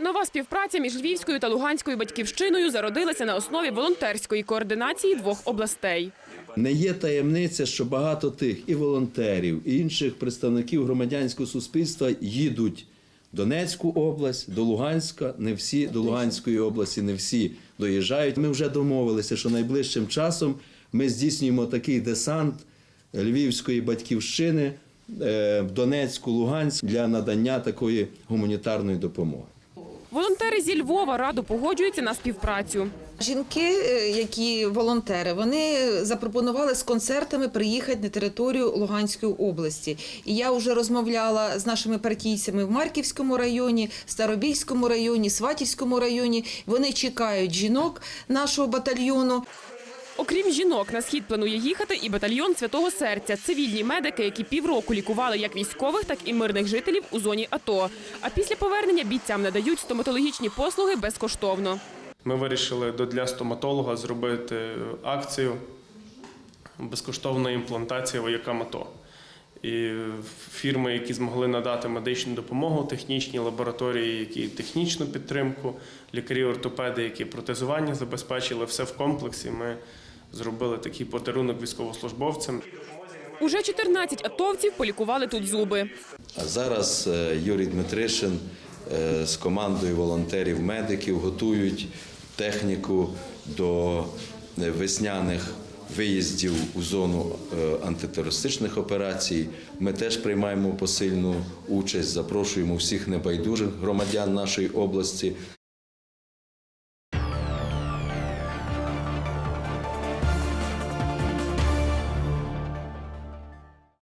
Нова співпраця між Львівською та Луганською батьківщиною зародилася на основі волонтерської координації двох областей. Не є таємниця, що багато тих і волонтерів, і інших представників громадянського суспільства їдуть в Донецьку область, до Луганська. Не всі до Луганської області, не всі доїжджають. Ми вже домовилися, що найближчим часом ми здійснюємо такий десант Львівської батьківщини в Донецьку, Луганськ для надання такої гуманітарної допомоги. Волонтери зі Львова радо погоджуються на співпрацю. Жінки, е, які волонтери, вони запропонували з концертами приїхати на територію Луганської області. І я вже розмовляла з нашими партійцями в Марківському районі, Старобільському районі, Сватівському районі. Вони чекають жінок нашого батальйону. Окрім жінок, на схід планує їхати і батальйон Святого Серця, цивільні медики, які півроку лікували як військових, так і мирних жителів у зоні АТО. А після повернення бійцям надають стоматологічні послуги безкоштовно. Ми вирішили для стоматолога зробити акцію безкоштовна імплантація вояка АТО. І фірми, які змогли надати медичну допомогу, технічні лабораторії, які технічну підтримку, лікарі-ортопеди, які протезування забезпечили, все в комплексі. Ми зробили такий подарунок військовослужбовцям. Уже 14 атовців полікували тут зуби. А зараз е, Юрій Дмитришин е, з командою волонтерів-медиків готують техніку до е, весняних виїздів у зону антитерористичних операцій. Ми теж приймаємо посильну участь, запрошуємо всіх небайдужих громадян нашої області.